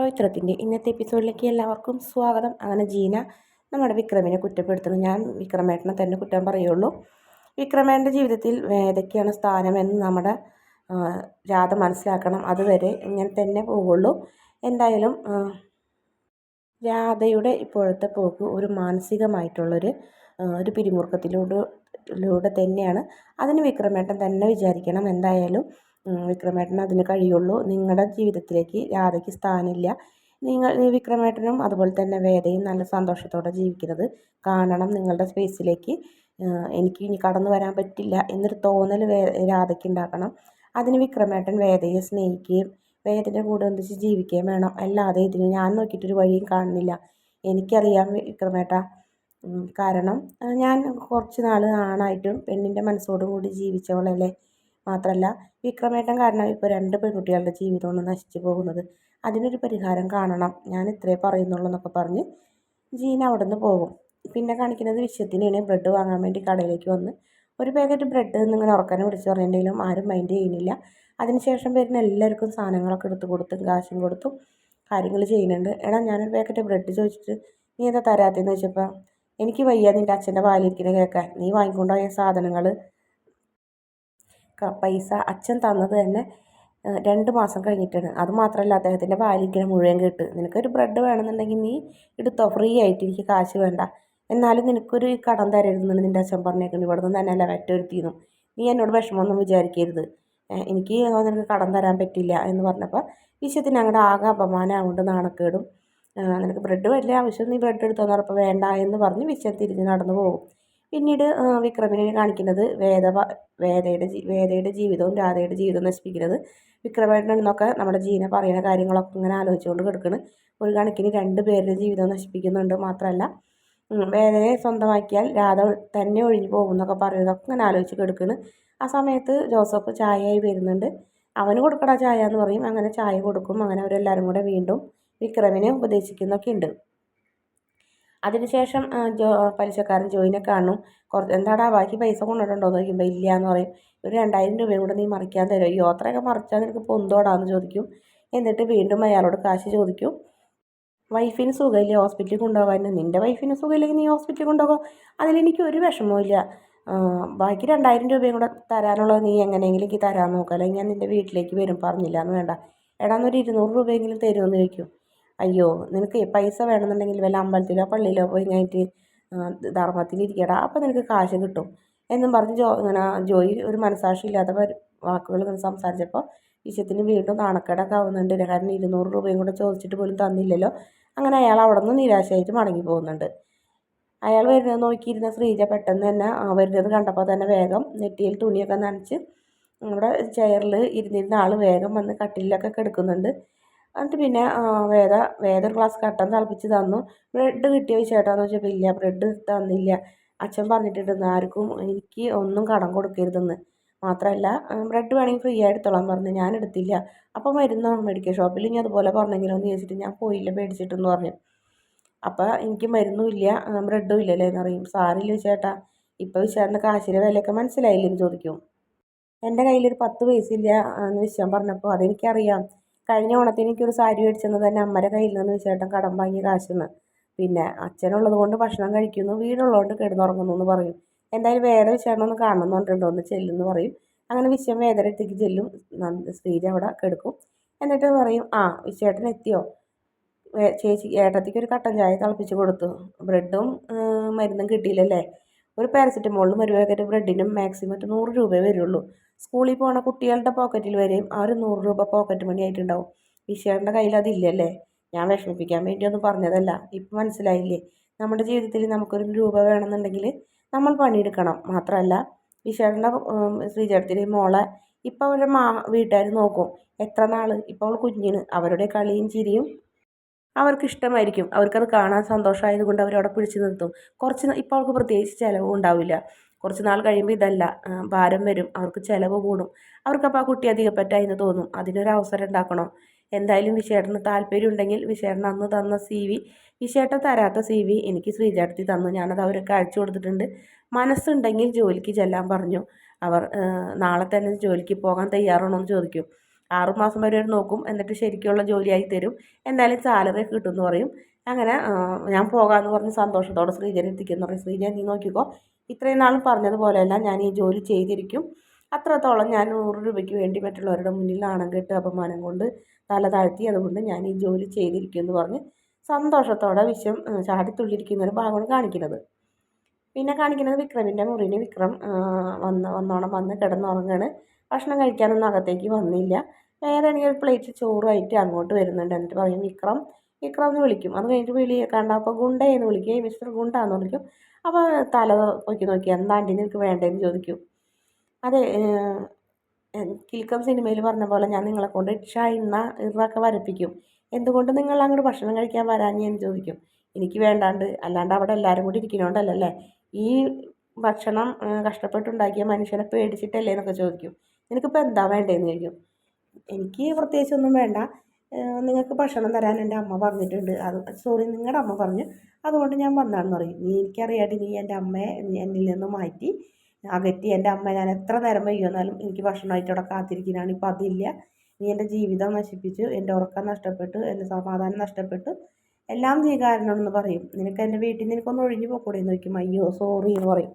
പവിത്രത്തിന്റെ ഇന്നത്തെ എപ്പിസോഡിലേക്ക് എല്ലാവർക്കും സ്വാഗതം. അങ്ങനെ ജീന നമ്മുടെ വിക്രമിനെ കുറ്റപ്പെടുത്തുന്നു. ഞാൻ വിക്രമേട്ടനെ തന്നെ കുറ്റം പറയുള്ളൂ. വിക്രമേട്ടന്റെ ജീവിതത്തിൽ ഏതൊക്കെയാണ് സ്ഥാനമെന്ന് നമ്മുടെ രാധ മനസ്സിലാക്കണം. അതുവരെ ഇങ്ങനെ തന്നെ പോവുള്ളൂ എന്തായാലും രാധയുടെ ഇപ്പോഴത്തെ പോക്ക് ഒരു മാനസികമായിട്ടുള്ളൊരു ഒരു പിരിമുറുക്കത്തിലൂടെ തന്നെയാണ്. അതിന് വിക്രമേട്ടൻ തന്നെ വിചാരിക്കണം. എന്തായാലും വിക്രമേട്ടന് അതിന് കഴിയുള്ളൂ. നിങ്ങളുടെ ജീവിതത്തിലേക്ക് രാധയ്ക്ക് സ്ഥാനമില്ല. നിങ്ങൾ വിക്രമേട്ടനും അതുപോലെ തന്നെ വേദയും നല്ല സന്തോഷത്തോടെ ജീവിക്കുന്നത് കാണണം. നിങ്ങളുടെ സ്പേസിലേക്ക് എനിക്ക് ഇനി കടന്നു വരാൻ പറ്റില്ല എന്നൊരു തോന്നൽ വേ രാധയ്ക്ക് ഉണ്ടാക്കണം. അതിന് വിക്രമേട്ടൻ വേദയെ സ്നേഹിക്കുകയും വേദന്റെ കൂടെ ഒന്നിച്ച് ജീവിക്കുകയും വേണം. അല്ലാതെ ഇതിന് ഞാൻ നോക്കിയിട്ടൊരു വഴിയും കാണുന്നില്ല. എനിക്കറിയാം വിക്രമേട്ട. കാരണം ഞാൻ കുറച്ച് നാൾ ആണായിട്ടും പെണ്ണിന്റെ മനസ്സോടുകൂടി ജീവിച്ചവളല്ലേ. മാത്രമല്ല വിക്രമേട്ടൻ കാരണം ഇപ്പോൾ രണ്ട് പെൺകുട്ടികളുടെ ജീവിതമാണ് നശിച്ചു പോകുന്നത്. അതിനൊരു പരിഹാരം കാണണം. ഞാൻ ഇത്രേ പറയുന്നുള്ളൂ എന്നൊക്കെ പറഞ്ഞ് ജീൻ അവിടെ നിന്ന് പോകും. പിന്നെ കാണിക്കുന്നത് വിശ്വത്തിനാണ് ബ്രെഡ് വാങ്ങാൻ വേണ്ടി കടയിലേക്ക് വന്ന്. ഒരു പാക്കറ്റ് ബ്രെഡ് എന്നിങ്ങനെ ഉറക്കാനും വിളിച്ച് പറയേണ്ടെങ്കിലും ആരും മൈൻഡ് ചെയ്യുന്നില്ല. അതിനുശേഷം വരുന്ന എല്ലാവർക്കും സാധനങ്ങളൊക്കെ എടുത്ത് കൊടുത്തും കാശും കൊടുത്തും കാര്യങ്ങൾ ചെയ്യുന്നുണ്ട്. എടാ ഞാനൊരു പാക്കറ്റ് ബ്രെഡ് ചോദിച്ചിട്ട് നീ എന്താ തരാത്തെന്ന് വെച്ചപ്പോൾ എനിക്ക് വയ്യ നിന്റെ അച്ഛന്റെ പാലിരിക്കുന്ന കേൾക്കാൻ. നീ വാങ്ങിക്കൊണ്ടുപോയ സാധനങ്ങൾ പൈസ അച്ഛൻ തന്നത് തന്നെ രണ്ട് മാസം കഴിഞ്ഞിട്ടാണ്. അതുമാത്രമല്ല അദ്ദേഹത്തിന്റെ പാലിരിക്കണ മുഴുവൻ കേട്ട് നിനക്കൊരു ബ്രെഡ് വേണമെന്നുണ്ടെങ്കിൽ നീ എടുത്തോ? ഫ്രീ ആയിട്ട് എനിക്ക് കാശ് വേണ്ട. എന്നാലും നിനക്കൊരു കടം തരരുതെന്നാണ് നിന്റെ അച്ഛൻ പറഞ്ഞേക്കുന്നത്. ഇവിടെ നിന്ന് തന്നെ. അല്ല വെറ്റൊരുത്തിന്നും നീ എന്നോട് വിഷമമൊന്നും വിചാരിക്കരുത്. എനിക്ക് നിനക്ക് കടം തരാൻ പറ്റില്ല എന്ന് പറഞ്ഞപ്പോൾ വിശ്വത്തിന് ഞങ്ങളുടെ ആകെ അപമാനമാകൊണ്ട് നാണക്കേടും. നിനക്ക് ബ്രെഡ് വലിയ ആവശ്യം നീ ബ്രെഡ് എടുത്തോന്ന് വേണ്ട എന്ന് പറഞ്ഞ് വിശ്വം തിരിഞ്ഞ് നടന്നു പോകും. പിന്നീട് വിക്രമിനെ കാണിക്കുന്നത് വേദ വേദയുടെ വേദയുടെ ജീവിതവും രാധയുടെ ജീവിതവും നശിപ്പിക്കുന്നത് വിക്രമേട്ടനെന്നൊക്കെ നമ്മുടെ ജീന പറയുന്ന കാര്യങ്ങളൊക്കെ ഇങ്ങനെ ആലോചിച്ചുകൊണ്ട് കിടക്കുന്നു ഒരു കണക്കിന് രണ്ട് പേരുടെ ജീവിതം നശിപ്പിക്കുന്നുണ്ട് മാത്രമല്ല വേദനയെ സ്വന്തമാക്കിയാൽ രാധ തന്നെ ഒഴിഞ്ഞു പോകും എന്നൊക്കെ പറയുന്നതൊക്കെ ഇങ്ങനെ ആലോചിച്ച് കിടക്കുന്നു ആ സമയത്ത് ജോസഫ് ചായയായി വരുന്നുണ്ട്. അവന് കൊടുക്കടാ ചായ എന്ന് പറയും. അങ്ങനെ ചായ കൊടുക്കും. അങ്ങനെ അവരെല്ലാവരും കൂടെ വീണ്ടും വിക്രമിനെ ഉപദേശിക്കുന്നൊക്കെ ഉണ്ട്. അതിനുശേഷം ജോ പലിശക്കാരൻ ജോയിനെ കാണും. കുറച്ച് എന്താടാ ബാക്കി പൈസ കൊണ്ടിട്ടുണ്ടോ എന്ന് ചോദിക്കുമ്പോൾ ഇല്ല എന്ന് പറയും. ഒരു രണ്ടായിരം രൂപയും കൂടെ നീ മറിക്കാൻ തരുമോ ഈ യാത്രയൊക്കെ മറിച്ചാൽ നിനക്ക് പൊന്തോടാന്ന് ചോദിക്കും. എന്നിട്ട് വീണ്ടും അയാളോട് കാശ് ചോദിക്കും. വൈഫിന് സുഖമില്ല ഹോസ്പിറ്റലിൽ കൊണ്ടുപോകാൻ നിന്റെ വൈഫിന് സുഖമില്ലെങ്കിൽ നീ ഹോസ്പിറ്റലിൽ കൊണ്ടുപോകാം. അതിലെനിക്ക് ഒരു വിഷമവും ബാക്കി രണ്ടായിരം രൂപയും കൂടെ തരാനുള്ളത് നീ എങ്ങനെയെങ്കിലും എനിക്ക് തരാൻ നോക്കാം. അല്ലെങ്കിൽ ഞാൻ നിന്റെ വീട്ടിലേക്ക് വരും. പറഞ്ഞില്ല എന്ന് വേണ്ട. എടാ എന്നൊരു ഇരുന്നൂറ് രൂപയെങ്കിലും തരുമെന്ന് ചോദിക്കും. അയ്യോ നിനക്ക് പൈസ വേണമെന്നുണ്ടെങ്കിൽ വല്ല അമ്പലത്തിലോ പള്ളിയിലോ പോയി കഴിഞ്ഞിട്ട് ധർമ്മത്തിലിരിക്കടാ. അപ്പോൾ നിനക്ക് കാശ് കിട്ടും. എന്നും പറഞ്ഞ് ജോ ഇങ്ങനെ ജോയി ഒരു മനസാക്ഷി ഇല്ലാത്ത വാക്കുകൾ ഇങ്ങനെ സംസാരിച്ചപ്പോൾ വിഷയത്തിന് വീണ്ടും നാണക്കേടൊക്കെ ആവുന്നുണ്ട്. കാരണം ഇരുന്നൂറ് രൂപയും കൂടെ ചോദിച്ചിട്ട് പോലും തന്നില്ലല്ലോ. അങ്ങനെ അയാൾ അവിടെ നിന്ന് നിരാശയായിട്ട് മടങ്ങി പോകുന്നുണ്ട്. അയാൾ വരുന്നത് നോക്കിയിരുന്ന ശ്രീജ പെട്ടെന്ന് തന്നെ വരുന്നത് കണ്ടപ്പോൾ തന്നെ വേഗം നെറ്റിയിൽ തുണിയൊക്കെ നനച്ച് നമ്മുടെ ചെയറിൽ ഇരുന്നിരുന്ന ആൾ വേഗം വന്ന് കട്ടിലൊക്കെ കിടക്കുന്നുണ്ട്. എന്നിട്ട് പിന്നെ വേദ വേദ ഒരു കട്ടൻ തിളപ്പിച്ച് തന്നു. ബ്രെഡ് കിട്ടിയോ ചേട്ടാന്ന് ചോദിച്ചപ്പോൾ ഇല്ല ബ്രെഡ് തന്നില്ല. അച്ഛൻ പറഞ്ഞിട്ടുണ്ട് ആർക്കും എനിക്ക് ഒന്നും കടം കൊടുക്കരുതെന്ന്. മാത്രമല്ല ബ്രെഡ് വേണമെങ്കിൽ ഫ്രീ എടുത്തോളാൻ പറഞ്ഞു ഞാൻ എടുത്തില്ല. അപ്പോൾ മരുന്ന് മെഡിക്കൽ ഷോപ്പിൽ ഇനി അതുപോലെ പറഞ്ഞെങ്കിലും? എന്ന് ചോദിച്ചിട്ട് ഞാൻ പോയില്ല മേടിച്ചിട്ടെന്ന് പറഞ്ഞു. അപ്പോൾ എനിക്ക് മരുന്നും ഇല്ല ബ്രെഡും ഇല്ലല്ലേ എന്ന് പറയും. സാറില്ല ചേട്ടാ ഇപ്പോൾ വിശാലിന്റെ കാശിന്റെ വിലയൊക്കെ മനസ്സിലായില്ലെന്ന് ചോദിക്കും. എന്റെ കയ്യിലൊരു പത്ത് പൈസ ഇല്ല എന്ന് വിശ്വം പറഞ്ഞപ്പോൾ അതെനിക്കറിയാം. കഴിഞ്ഞ ഓണത്തിന് എനിക്കൊരു സാരി മേടിച്ചെന്ന് തന്നെ അമ്മയുടെ കയ്യിൽ നിന്ന് ചേട്ടൻ കടം വാങ്ങിയ കാശെന്ന് പിന്നെ അച്ഛനുള്ളത് കൊണ്ട് ഭക്ഷണം കഴിക്കുന്നു വീടുള്ളതുകൊണ്ട് കിടന്നുറങ്ങുന്നു എന്ന് പറയും. എന്തായാലും വേറെ വിശേഷം ഒന്ന് കാണണമെന്നുണ്ടോ ഒന്ന് ചെല്ലുമെന്ന് പറയും. അങ്ങനെ വിശ്വം വേദനത്തേക്ക് ചെല്ലും. ശ്രീജ അവിടെ കെടുക്കും. എന്നിട്ട് പറയും ആ വിശ്വേട്ടൻ എത്തിയോ? ചേച്ചി ഏട്ടത്തിക്ക് ഒരു കട്ടൻ ചായ തിളപ്പിച്ച് കൊടുത്തു. ബ്രെഡും മരുന്നും കിട്ടിയില്ലല്ലേ? ഒരു പാരസെറ്റമോളിലും ഒരു പാക്കറ്റ് ബ്രെഡിനും മാക്സിമം നൂറ് രൂപയേ വരുള്ളൂ. സ്കൂളിൽ പോണ കുട്ടികളുടെ പോക്കറ്റിൽ വരെയും ആ ഒരു നൂറ് രൂപ പോക്കറ്റ് മണി ആയിട്ടുണ്ടാവും. വിശേഷന്റെ കയ്യിൽ അതില്ലല്ലേ ഞാൻ വിഷമിപ്പിക്കാൻ വേണ്ടി ഒന്നും പറഞ്ഞതല്ല. ഇപ്പം മനസ്സിലായില്ലേ? നമ്മുടെ ജീവിതത്തിൽ നമുക്കൊരു രൂപ വേണമെന്നുണ്ടെങ്കിൽ നമ്മൾ പണിയെടുക്കണം. മാത്രമല്ല വിശേഷന്റെ ശ്രീചേട്ടത്തിന്റെ മോളെ ഇപ്പം അവരുടെ മാ വീട്ടുകാർ നോക്കും. എത്ര നാൾ ഇപ്പോൾ അവൾ കുഞ്ഞിന്. അവരുടെ കളിയും ചിരിയും അവർക്ക് ഇഷ്ടമായിരിക്കും അവർക്കത് കാണാൻ സന്തോഷമായതുകൊണ്ട് അവരവിടെ പിടിച്ചു നിർത്തും. കുറച്ച് ഇപ്പോൾ അവൾക്ക് പ്രത്യേകിച്ച് ചിലവും ഉണ്ടാവില്ല. കുറച്ച് നാൾ കഴിയുമ്പോൾ ഇതല്ല. ഭാരം വരും. അവർക്ക് ചിലവ് കൂടും. അവർക്കപ്പോൾ ആ കുട്ടി അധികപ്പറ്റായി എന്ന് തോന്നും. അതിനൊരു അവസരം ഉണ്ടാക്കണം. എന്തായാലും വിശേഷന് താല്പര്യം ഉണ്ടെങ്കിൽ വിശേഷന് അന്ന് തന്ന സി വി വിശേഷ തരാത്ത സി വി എനിക്ക് ശ്രീചേട്ടത്തി തന്നു. ഞാനത് അവരൊക്കെ അയച്ചു കൊടുത്തിട്ടുണ്ട്. മനസ്സുണ്ടെങ്കിൽ ജോലിക്ക് ചെല്ലാൻ പറഞ്ഞു. അവർ നാളെ തന്നെ ജോലിക്ക് പോകാൻ തയ്യാറാണോ എന്ന് ചോദിക്കും. ആറുമാസം വരെ നോക്കും. എന്നിട്ട് ശരിക്കുള്ള ജോലിയായി തരും. എന്തായാലും സാലറി കിട്ടും എന്ന് പറയും. അങ്ങനെ ഞാൻ പോകാമെന്ന് പറഞ്ഞ് സന്തോഷത്തോടെ ശ്രീജനെത്തിക്കുന്നു പറയും. ശ്രീജ നീ നോക്കിക്കോ. ഇത്രയും നാളും പറഞ്ഞതുപോലെയല്ല ഞാൻ ഈ ജോലി ചെയ്തിരിക്കും. അത്രത്തോളം ഞാൻ നൂറ് രൂപയ്ക്ക് വേണ്ടി മറ്റുള്ളവരുടെ മുന്നിൽ നാണം കെട്ട് അപമാനം കൊണ്ട് തല താഴ്ത്തി അതുകൊണ്ട് ഞാൻ ഈ ജോലി ചെയ്തിരിക്കും എന്ന് പറഞ്ഞ് സന്തോഷത്തോടെ വിശ്വം ചാടിത്തുള്ളിരിക്കുന്ന ഒരു ഭാഗമാണ് കാണിക്കുന്നത്. പിന്നെ കാണിക്കുന്നത് വിക്രമിന്റെ മുറിയിൽ വിക്രം വന്ന് വന്നോണം വന്ന് കിടന്നുറങ്ങാണ്. ഭക്ഷണം കഴിക്കാനൊന്നും അകത്തേക്ക് വന്നില്ല. വേറെ ആണെങ്കിൽ ഒരു പ്ലേറ്റ് ചോറുമായിട്ട് അങ്ങോട്ട് വരുന്നുണ്ട്. എന്നിട്ട് പറയും വിക്രം വിക്രം എന്ന് വിളിക്കും. അത് കഴിഞ്ഞിട്ട് വിളി കണ്ടപ്പോൾ ഗുണ്ട എന്ന് വിളിക്കും. മിസ്റ്റർ ഗുണ്ട എന്ന് വിളിക്കും. അപ്പോൾ തല നോക്കി നോക്കി എന്താണ്ടി നിനക്ക് വേണ്ടതെന്ന് ചോദിക്കും. അതെ കിൽക്കം സിനിമയിൽ പറഞ്ഞ പോലെ ഞാൻ നിങ്ങളെ കൊണ്ട് ഇണ്ണ ഇറൊക്കെ വരപ്പിക്കും. എന്തുകൊണ്ട് നിങ്ങൾ അങ്ങോട്ട് ഭക്ഷണം കഴിക്കാൻ വരാഞ്ഞ് എന്ന് ചോദിക്കും. എനിക്ക് വേണ്ടാണ്ട് അല്ലാണ്ട് അവിടെ എല്ലാവരും കൂടി ഇരിക്കണോണ്ടല്ലേ ഈ ഭക്ഷണം കഷ്ടപ്പെട്ടുണ്ടാക്കിയ മനുഷ്യനെ പേടിച്ചിട്ടല്ലേ എന്നൊക്കെ ചോദിക്കും. നിനക്കിപ്പോൾ എന്താ വേണ്ടതെന്ന് ചോദിക്കും. എനിക്ക് പ്രത്യേകിച്ചൊന്നും വേണ്ട. നിങ്ങൾക്ക് ഭക്ഷണം തരാൻ എന്റെ അമ്മ പറഞ്ഞിട്ടുണ്ട്. അത് സോറി നിങ്ങളുടെ അമ്മ പറഞ്ഞു. അതുകൊണ്ട് ഞാൻ വന്നാണെന്ന് പറയും. നീ എനിക്കറിയാതെ നീ എന്റെ അമ്മയെ എന്നിൽ നിന്ന് മാറ്റി. അകറ്റി എന്റെ അമ്മ ഞാൻ എത്ര നേരം വൈകുന്നാലും എനിക്ക് ഭക്ഷണമായിട്ട് അവിടെ കാത്തിരിക്കുന്നതാണ്. ഇപ്പം അതില്ല. നീ എന്റെ ജീവിതം നശിപ്പിച്ചു. എന്റെ ഉറക്കം നഷ്ടപ്പെട്ടു. എന്റെ സമാധാനം നഷ്ടപ്പെട്ടു. എല്ലാം നീ കാരണമെന്ന് പറയും. നിനക്ക് എന്റെ വീട്ടിൽ നിന്ന് എനിക്കൊന്ന് ഒഴിഞ്ഞു പോക്കൂടെ? എന്ന് ചോദിക്കും. അയ്യോ സോറി എന്ന് പറയും.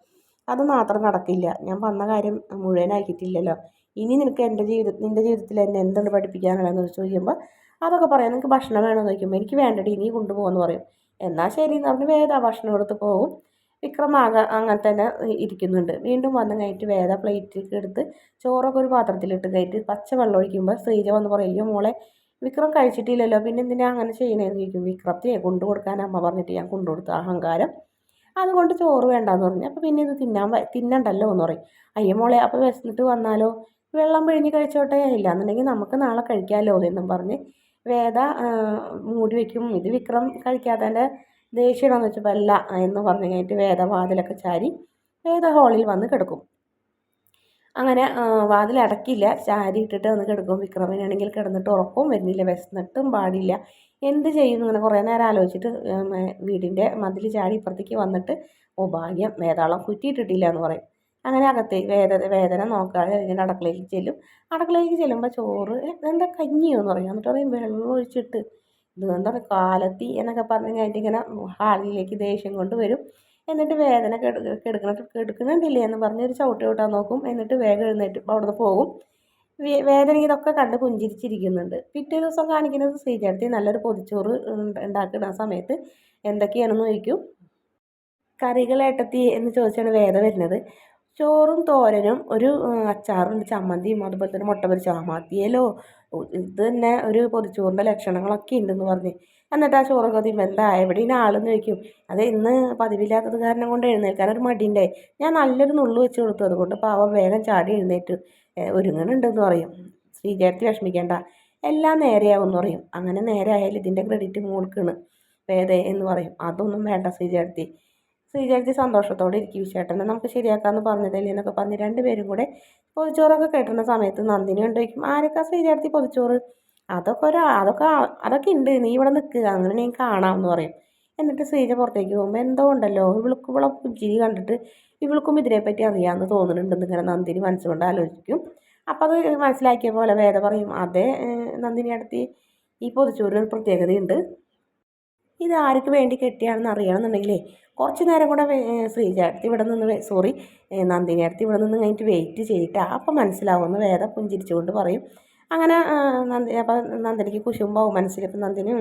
അത് മാത്രം നടക്കില്ല. ഞാൻ വന്ന കാര്യം മുഴുവനാക്കിയിട്ടില്ലല്ലോ. ഇനി നിനക്ക് എന്റെ ജീവിതത്തിൽ നിന്റെ ജീവിതത്തിൽ എന്നെ എന്തുണ്ട് പഠിപ്പിക്കാനുള്ളതെന്ന് ചോദിക്കുമ്പോൾ അതൊക്കെ പറയാം. നിങ്ങൾക്ക് ഭക്ഷണം വേണമെന്ന് ചോദിക്കുമ്പോൾ എനിക്ക് വേണ്ടടി നീ കൊണ്ടുപോകുമെന്ന് പറയും. എന്നാൽ ശരി എന്ന് പറഞ്ഞ് വേദ ഭക്ഷണം എടുത്ത് പോകും വിക്രം ആകെ അങ്ങനെ തന്നെ ഇരിക്കുന്നുണ്ട്. വീണ്ടും വന്ന് കഴിഞ്ഞിട്ട് വേദ പ്ലേറ്റിലേക്ക് എടുത്ത് ചോറൊക്കെ ഒരു പാത്രത്തിലിട്ട് കഴിഞ്ഞിട്ട് പച്ച വെള്ളം ഒഴിക്കുമ്പോൾ ശ്രീജ വന്ന് പറയും മോളെ വിക്രം കഴിച്ചിട്ടില്ലല്ലോ പിന്നെ എന്തിനാ അങ്ങനെ ചെയ്യണേന്ന് ചോദിക്കും. വിക്രത്തെ കൊണ്ടു കൊടുക്കാൻ അമ്മ പറഞ്ഞിട്ട് ഞാൻ കൊണ്ടു കൊണ്ടുകൊടുത്ത അഹങ്കാരം. അതുകൊണ്ട് ചോറ് വേണ്ടാന്ന് പറഞ്ഞു. അപ്പോൾ പിന്നെ ഇത് തിന്നാൻ തിന്നണ്ടല്ലോ എന്ന് പറയും. അയ്യോ മോളെ അപ്പോൾ വിശന്നിട്ട് വന്നാലോ? വെള്ളം പിഴിഞ്ഞ് കഴിച്ചോട്ടെ. ഇല്ലാന്നുണ്ടെങ്കിൽ നമുക്ക് നാളെ കഴിക്കാമല്ലോ എന്നും പറഞ്ഞ് വേദ മൂടി വയ്ക്കും ഇത് വിക്രം കഴിക്കാത്തതിന്റെ ദേഷ്യമാണെന്ന് വെച്ചപ്പോൾ അല്ല എന്ന് പറഞ്ഞു കഴിഞ്ഞിട്ട് വേദ വാതിലൊക്കെ ചാരി വേദ ഹോളിൽ വന്ന് കിടക്കും. അങ്ങനെ വാതിൽ അടക്കില്ല. ചാരി ഇട്ടിട്ട് വന്ന് കിടക്കും. വിക്രമിനാണെങ്കിൽ കിടന്നിട്ട് ഉറക്കവും വരുന്നില്ല. വിശന്നിട്ടും പാടില്ല. എന്ത് ചെയ്യും ഇങ്ങനെ കുറേ നേരം ആലോചിച്ചിട്ട് വീടിന്റെ മതിൽ ചാടി ഇപ്പുറത്തേക്ക് വന്നിട്ട് ഓ ഭാഗ്യം വേതാളം കുറ്റിയിട്ടിട്ടില്ല എന്ന് പറയും. അങ്ങനെ അകത്തേക്ക് വേദന വേദന നോക്കാതെ ഇങ്ങനെ അടുക്കളയിലേക്ക് ചെല്ലും. അടുക്കളയിലേക്ക് ചെല്ലുമ്പോൾ ചോറ് എന്താ കഞ്ഞിയോ എന്ന് പറയും. എന്നിട്ട് പറയും വെള്ളം ഒഴിച്ചിട്ട്. ഇത് എന്താ കാലത്തി എന്നൊക്കെ പറഞ്ഞ് കഴിഞ്ഞിട്ട് ഇങ്ങനെ ഹാളിലേക്ക് ദേഷ്യം കൊണ്ട് വരും. എന്നിട്ട് വേദന കെടുക്കണ കെടുക്കുന്നുണ്ടില്ലേ എന്ന് പറഞ്ഞ് ഒരു ചവിട്ടി വിട്ടാൻ നോക്കും. എന്നിട്ട് വേഗം എഴുന്നേറ്റ് അവിടുന്ന് പോകും. വേദന ഇതൊക്കെ കണ്ട് പുഞ്ചിരിച്ചിരിക്കുന്നുണ്ട്. പിറ്റേ ദിവസം കാണിക്കുന്നത് ശ്രീചേട്ടത്തി നല്ലൊരു പൊതിച്ചോറ് ഉണ്ടാക്കുന്ന സമയത്ത് എന്തൊക്കെയാണെന്ന് ചോദിക്കും. കറികളേട്ടത്തി എന്ന് ചോദിച്ചാണ് വേദന വരുന്നത്. ചോറും തോരനും ഒരു അച്ചാറും ചമ്മന്തിയും അതുപോലെ തന്നെ മുട്ട പൊരിച്ച ഇത് തന്നെ ഒരു പൊതിച്ചോറിന്റെ ലക്ഷണങ്ങളൊക്കെ ഉണ്ടെന്ന് പറഞ്ഞ്. എന്നിട്ട് ആ ചോറൊക്കെ തിന്നുമ്പോൾ എന്താ എവിടെയാണ് ആളെന്ന് ചോദിക്കും. അത് ഇന്ന് പതിവില്ലാത്തത് കാരണം കൊണ്ട് എഴുന്നേൽക്കാൻ ഒരു മടിയുണ്ടായി ഞാൻ നല്ലൊരു നുള്ളു വെച്ച് കൊടുത്തു. അതുകൊണ്ട് പാവം വേഗം ചാടി എഴുന്നേറ്റ് ഒരുങ്ങണുണ്ടെന്ന് പറയും. ശ്രീജയത്തി വിഷമിക്കേണ്ട. എല്ലാം നേരെയാവും എന്ന് പറയും. അങ്ങനെ നേരെ ആയാലും ഇതിന്റെ ക്രെഡിറ്റ് മോൾക്കാണ്. വേദേ എന്ന് പറയും. അതൊന്നും വേണ്ട ശ്രീജയത്തി ശ്രീജയത്തി സന്തോഷത്തോടെ ഇരിക്കും. വിശേട്ടനെ നമുക്ക് ശരിയാക്കാമെന്ന് പറഞ്ഞതല്ലേ? എന്നൊക്കെ പറഞ്ഞ് രണ്ടുപേരും കൂടെ പൊതിച്ചോറൊക്കെ കെട്ടുന്ന സമയത്ത് നന്ദിനി ഉണ്ടോയ്ക്കും ആരൊക്കെ ശ്രീജയത്തി പൊതിച്ചോറ്? അതൊക്കെ ഒരു അതൊക്കെ അതൊക്കെ ഉണ്ട്. നീ ഇവിടെ നിൽക്കുക അങ്ങനെ ഞാൻ കാണാമെന്ന് പറയും. എന്നിട്ട് ശ്രീജ പുറത്തേക്ക് പോകുമ്പോൾ എന്തോ ഉണ്ടല്ലോ? ഇവൾക്ക് ഇവളെ പുഞ്ചിരി കണ്ടിട്ട് ഇവൾക്കും ഇതിനെപ്പറ്റി അറിയാമെന്ന് തോന്നുന്നുണ്ടെന്ന് ഇങ്ങനെ നന്ദിനി മനസ്സുകൊണ്ട് ആലോചിക്കും. അപ്പോൾ അത് മനസ്സിലാക്കിയ പോലെ വേദ പറയും അതെ നന്ദിനി അടുത്ത് ഈ പൊതിച്ചോറിന് പ്രത്യേകതയുണ്ട്. ഇത് ആർക്ക് വേണ്ടി കെട്ടിയാണെന്ന് അറിയണമെന്നുണ്ടെങ്കിലേ കുറച്ച് നേരം കൂടെ ശ്രീജ അടുത്ത് ഇവിടെ നിന്ന് സോറി നന്ദിനി അടുത്ത് ഇവിടെ നിന്ന് കഴിഞ്ഞിട്ട് വെയിറ്റ് ചെയ്തിട്ട് അപ്പം മനസ്സിലാവുമെന്ന് വേദ പുഞ്ചിരിച്ചുകൊണ്ട് പറയും. അങ്ങനെ നന്ദി അപ്പം നന്ദിനിക്ക് കുശുമ്പാവും മനസ്സിൽ. ഇപ്പം നന്ദിനിയും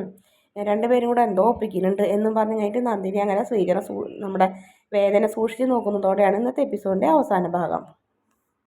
രണ്ടുപേരും കൂടെ എന്തോ ഒപ്പിക്കുന്നുണ്ട് എന്നും പറഞ്ഞു കഴിഞ്ഞിട്ട് നന്ദിനി അങ്ങനെ സ്വീകരണം നമ്മുടെ വേദന സൂക്ഷിച്ച് നോക്കുന്നതോടെയാണ് ഇന്നത്തെ എപ്പിസോഡിന്റെ അവസാന ഭാഗം.